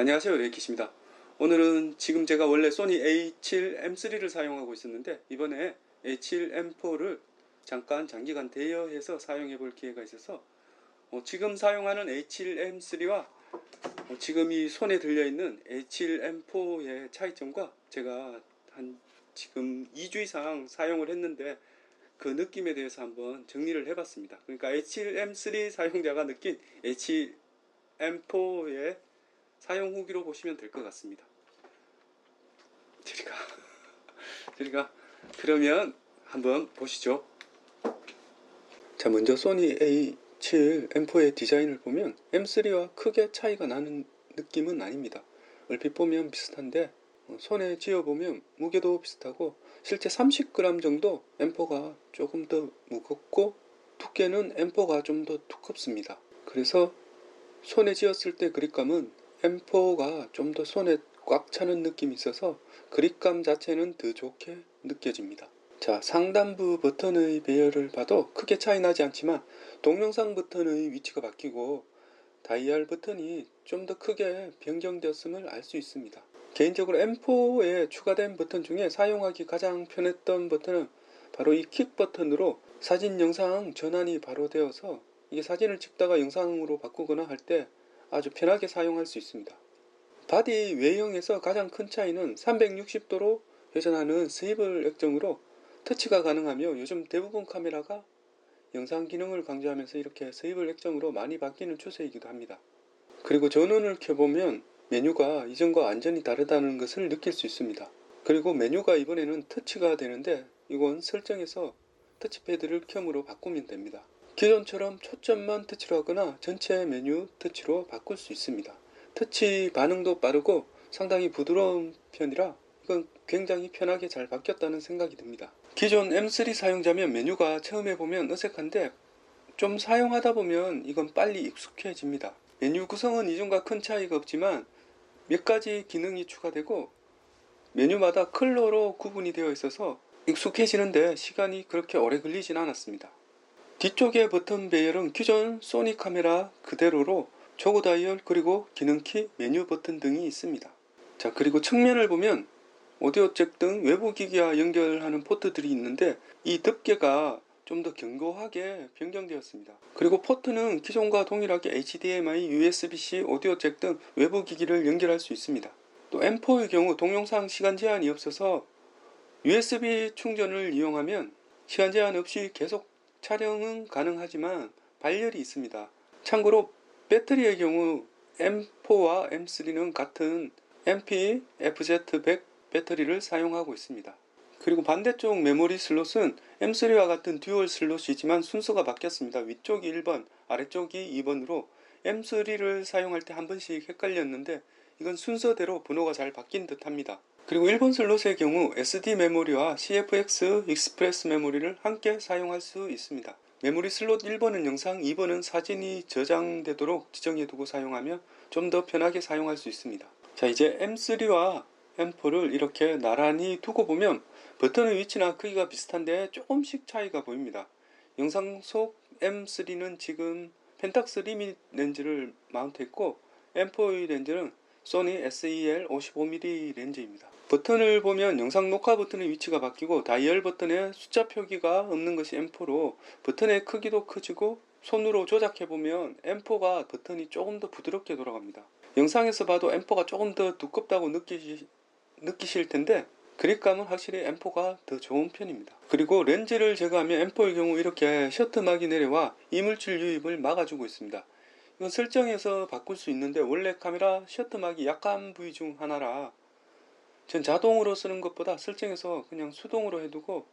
안녕하세요 레이키입니다 오늘은 지금 제가 원래 소니 A7M3를 사용하고 있었는데 이번에 A7M4를 잠깐 장기간 대여해서 사용해 볼 기회가 있어서 어, 지금 사용하는 A7M3와 어, 지금 이 손에 들려있는 A7M4의 차이점과 제가 한 지금 2주 이상 사용을 했는데 그 느낌에 대해서 한번 정리를 해봤습니다. 그러니까 A7M3 사용자가 느낀 A7M4의 사용 후기로 보시면 될 것 같습니다. 저리가, 저리가. 그러면 한번 보시죠. 자, 먼저 소니 A7 M4의 디자인을 보면 M3와 크게 차이가 나는 느낌은 아닙니다. 얼핏 보면 비슷한데 어, 손에 쥐어보면 무게도 비슷하고 실제 30g 정도 M4가 조금 더 무겁고 두께는 M4가 좀 더 두껍습니다. 그래서 손에 쥐었을 때 그립감은 M4가 좀 더 손에 꽉 차는 느낌이 있어서 그립감 자체는 더 좋게 느껴집니다. 자, 상단부 버튼의 배열을 봐도 크게 차이 나지 않지만 동영상 버튼의 위치가 바뀌고 다이얼 버튼이 좀 더 크게 변경되었음을 알 수 있습니다. 개인적으로 M4에 추가된 버튼 중에 사용하기 가장 편했던 버튼은 바로 이 킥 버튼으로 사진 영상 전환이 바로 되어서 이게 사진을 찍다가 영상으로 바꾸거나 할 때 아주 편하게 사용할 수 있습니다. 바디 외형에서 가장 큰 차이는 360도로 회전하는 스위블 액정으로 터치가 가능하며 요즘 대부분 카메라가 영상 기능을 강조하면서 이렇게 스위블 액정으로 많이 바뀌는 추세이기도 합니다. 그리고 전원을 켜보면 메뉴가 이전과 완전히 다르다는 것을 느낄 수 있습니다. 그리고 메뉴가 이번에는 터치가 되는데 이건 설정에서 터치패드를 켬으로 바꾸면 됩니다. 기존처럼 초점만 터치로 하거나 전체 메뉴 터치로 바꿀 수 있습니다. 터치 반응도 빠르고 상당히 부드러운 편이라 이건 굉장히 편하게 잘 바뀌었다는 생각이 듭니다. 기존 M3 사용자면 메뉴가 처음에 보면 어색한데 좀 사용하다 보면 이건 빨리 익숙해집니다. 메뉴 구성은 이전과 큰 차이가 없지만 몇 가지 기능이 추가되고 메뉴마다 컬러로 구분이 되어 있어서 익숙해지는데 시간이 그렇게 오래 걸리진 않았습니다. 뒤쪽의 버튼 배열은 기존 소니 카메라 그대로로 조그 다이얼 그리고 기능키 메뉴 버튼 등이 있습니다. 자 그리고 측면을 보면 오디오 잭 등 외부 기기와 연결하는 포트들이 있는데 이 덮개가 좀 더 견고하게 변경되었습니다. 그리고 포트는 기존과 동일하게 HDMI, USB-C, 오디오 잭 등 외부 기기를 연결할 수 있습니다. 또 M4의 경우 동영상 시간 제한이 없어서 USB 충전을 이용하면 시간 제한 없이 계속 촬영은 가능하지만 발열이 있습니다. 참고로 배터리의 경우 M4와 M3는 같은 MP FZ100 배터리를 사용하고 있습니다. 그리고 반대쪽 메모리 슬롯은 M3와 같은 듀얼 슬롯이지만 순서가 바뀌었습니다. 위쪽이 1번, 아래쪽이 2번으로 M3를 사용할 때 한 번씩 헷갈렸는데 이건 순서대로 번호가 잘 바뀐 듯 합니다. 그리고 1번 슬롯의 경우 SD 메모리와 CFX 익스프레스 메모리를 함께 사용할 수 있습니다. 메모리 슬롯 1번은 영상, 2번은 사진이 저장되도록 지정해두고 사용하면 좀 더 편하게 사용할 수 있습니다. 자 이제 M3와 M4를 이렇게 나란히 두고 보면 버튼의 위치나 크기가 비슷한데 조금씩 차이가 보입니다. 영상 속 M3는 지금 펜탁스 리밋 렌즈를 마운트했고 M4의 렌즈는 소니 SEL 55mm 렌즈입니다. 버튼을 보면 영상 녹화 버튼의 위치가 바뀌고 다이얼 버튼에 숫자 표기가 없는 것이 M4로 버튼의 크기도 커지고 손으로 조작해 보면 M4가 버튼이 조금 더 부드럽게 돌아갑니다. 영상에서 봐도 M4가 조금 더 두껍다고 느끼시, 느끼실 텐데 그립감은 확실히 M4가 더 좋은 편입니다. 그리고 렌즈를 제거하면 M4의 경우 이렇게 셔터막이 내려와 이물질 유입을 막아주고 있습니다. 이건 설정에서 바꿀 수 있는데 원래 카메라 셔터막이 약한 부위 중 하나라 전 자동으로 쓰는 것보다 설정에서 그냥 수동으로 해두고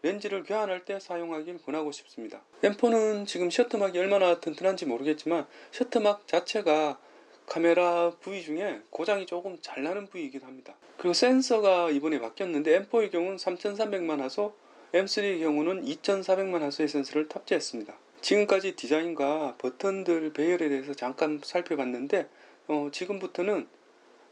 렌즈를 교환할 때 사용하길 권하고 싶습니다. M4는 지금 셔터막이 얼마나 튼튼한지 모르겠지만 셔터막 자체가 카메라 부위 중에 고장이 조금 잘 나는 부위이기도 합니다. 그리고 센서가 이번에 바뀌었는데 M4의 경우는 3300만 화소, M3의 경우는 2400만 화소의 센서를 탑재했습니다. 지금까지 디자인과 버튼들 배열에 대해서 잠깐 살펴봤는데 어, 지금부터는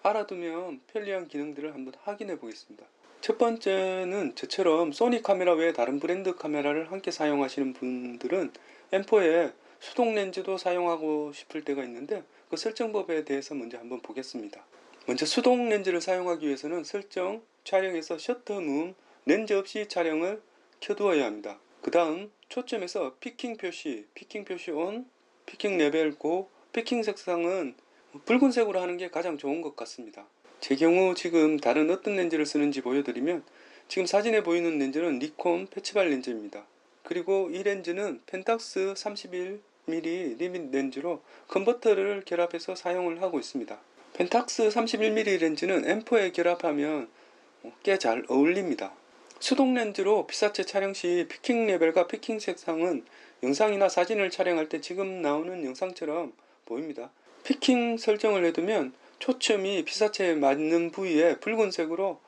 알아두면 편리한 기능들을 한번 확인해 보겠습니다. 첫 번째는 저처럼 소니 카메라 외에 다른 브랜드 카메라를 함께 사용하시는 분들은 M4에 수동 렌즈도 사용하고 싶을 때가 있는데 그 설정법에 대해서 먼저 한번 보겠습니다. 먼저 수동 렌즈를 사용하기 위해서는 설정, 촬영에서 셔터 문, 렌즈 없이 촬영을 켜두어야 합니다. 그 다음 초점에서 피킹 표시, 피킹 표시 온, 피킹 레벨 고, 피킹 색상은 붉은색으로 하는 게 가장 좋은 것 같습니다. 제 경우 지금 다른 어떤 렌즈를 쓰는지 보여드리면 지금 사진에 보이는 렌즈는 니콘 패치발 렌즈입니다. 그리고 이 렌즈는 펜탁스 31mm 리밋 렌즈로 컨버터를 결합해서 사용을 하고 있습니다. 펜탁스 31mm 렌즈는 M4에 결합하면 꽤 잘 어울립니다. 수동 렌즈로 피사체 촬영 시 피킹 레벨과 피킹 색상은 영상이나 사진을 촬영할 때 지금 나오는 영상처럼 보입니다. 피킹 설정을 해두면 초점이 피사체에 맞는 부위에 붉은색으로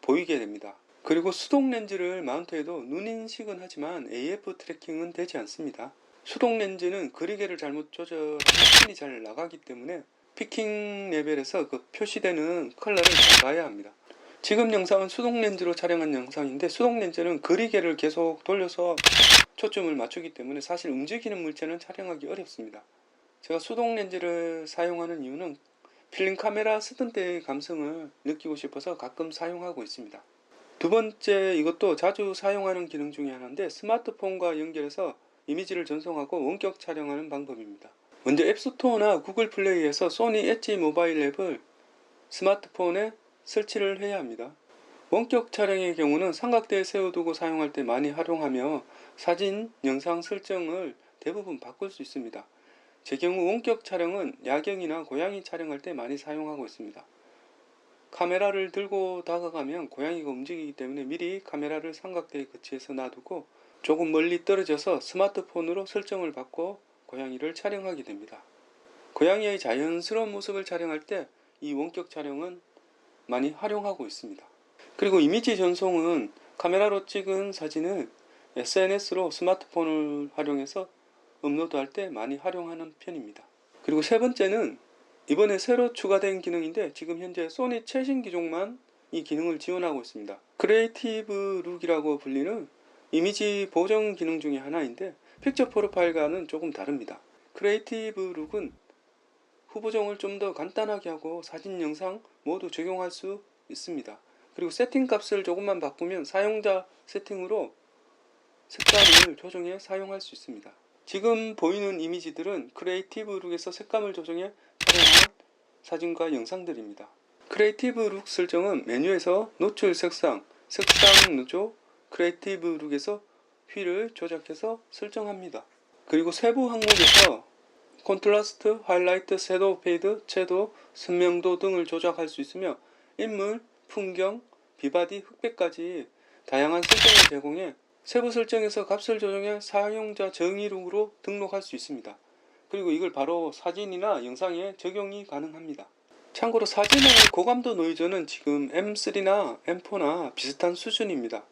보이게 됩니다. 그리고 수동 렌즈를 마운트해도 눈 인식은 하지만 AF 트래킹은 되지 않습니다. 수동 렌즈는 그리개를 잘못 조절하면 핀이 잘 나가기 때문에 피킹 레벨에서 그 표시되는 컬러를 잘 봐야 합니다. 지금 영상은 수동 렌즈로 촬영한 영상인데 수동 렌즈는 그리개를 계속 돌려서 초점을 맞추기 때문에 사실 움직이는 물체는 촬영하기 어렵습니다. 제가 수동 렌즈를 사용하는 이유는 필름 카메라 쓰던 때의 감성을 느끼고 싶어서 가끔 사용하고 있습니다. 두 번째 이것도 자주 사용하는 기능 중에 하나인데 스마트폰과 연결해서 이미지를 전송하고 원격 촬영하는 방법입니다. 먼저 앱스토어나 구글 플레이에서 소니 엣지 모바일 앱을 스마트폰에 설치를 해야 합니다. 원격 촬영의 경우는 삼각대에 세워두고 사용할 때 많이 활용하며 사진, 영상 설정을 대부분 바꿀 수 있습니다. 제 경우 원격 촬영은 야경이나 고양이 촬영할 때 많이 사용하고 있습니다. 카메라를 들고 다가가면 고양이가 움직이기 때문에 미리 카메라를 삼각대에 거치해서 놔두고 조금 멀리 떨어져서 스마트폰으로 설정을 받고 고양이를 촬영하게 됩니다. 고양이의 자연스러운 모습을 촬영할 때 이 원격 촬영은 많이 활용하고 있습니다. 그리고 이미지 전송은 카메라로 찍은 사진을 SNS로 스마트폰을 활용해서 업로드 할 때 많이 활용하는 편입니다. 그리고 세 번째는 이번에 새로 추가된 기능인데 지금 현재 소니 최신 기종만 이 기능을 지원하고 있습니다. 크리에이티브 룩이라고 불리는 이미지 보정 기능 중에 하나인데 픽처 프로파일과는 조금 다릅니다. 크리에이티브 룩은 후보정을 좀 더 간단하게 하고 사진, 영상 모두 적용할 수 있습니다. 그리고 세팅 값을 조금만 바꾸면 사용자 세팅으로 색감을 조정해 사용할 수 있습니다. 지금 보이는 이미지들은 크리에이티브 룩에서 색감을 조정해 촬영한 사진과 영상들입니다. 크리에이티브 룩 설정은 메뉴에서 노출 색상, 색상 누조, 크리에이티브 룩에서 휠을 조작해서 설정합니다. 그리고 세부 항목에서 콘트라스트, 하이라이트, 섀도우 페이드, 채도, 선명도 등을 조작할 수 있으며 인물, 풍경, 비바디, 흑백까지 다양한 설정을 제공해 세부 설정에서 값을 조정해 사용자 정의룩으로 등록할 수 있습니다. 그리고 이걸 바로 사진이나 영상에 적용이 가능합니다. 참고로 사진의 고감도 노이즈는 지금 M3나 M4나 비슷한 수준입니다.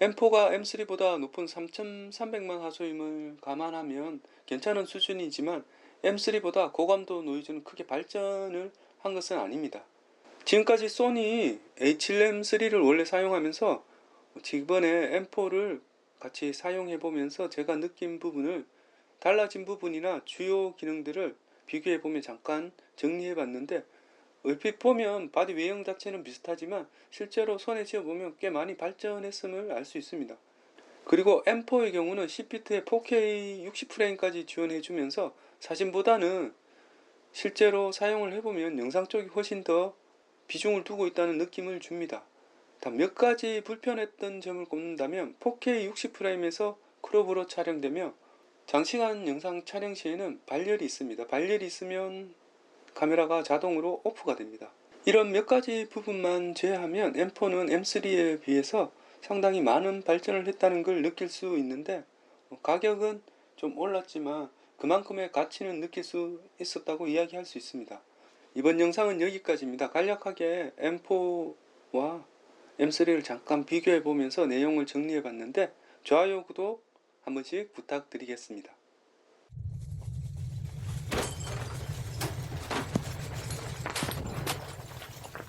M4가 M3보다 높은 3300만 화소임을 감안하면 괜찮은 수준이지만 M3보다 고감도 노이즈는 크게 발전을 한 것은 아닙니다. 지금까지 소니 H-M3를 원래 사용하면서 이번에 M4를 같이 사용해 보면서 제가 느낀 부분을 달라진 부분이나 주요 기능들을 비교해 보면 잠깐 정리해 봤는데 얼핏 보면 바디 외형 자체는 비슷하지만 실제로 손에 쥐어 보면 꽤 많이 발전했음을 알 수 있습니다. 그리고 M4의 경우는 10비트에 4K 60프레임까지 지원해 주면서 사진보다는 실제로 사용을 해보면 영상 쪽이 훨씬 더 비중을 두고 있다는 느낌을 줍니다. 단 몇 가지 불편했던 점을 꼽는다면 4K 60프레임에서 크롭으로 촬영되며 장시간 영상 촬영 시에는 발열이 있습니다. 발열이 있으면 카메라가 자동으로 오프가 됩니다. 이런 몇 가지 부분만 제외하면 M4는 M3에 비해서 상당히 많은 발전을 했다는 걸 느낄 수 있는데 어, 가격은 좀 올랐지만 그만큼의 가치는 느낄 수 있었다고 이야기할 수 있습니다. 이번 영상은 여기까지입니다. 간략하게 M4와 M3를 잠깐 비교해 보면서 내용을 정리해 봤는데 좋아요, 구독 한 번씩 부탁드리겠습니다.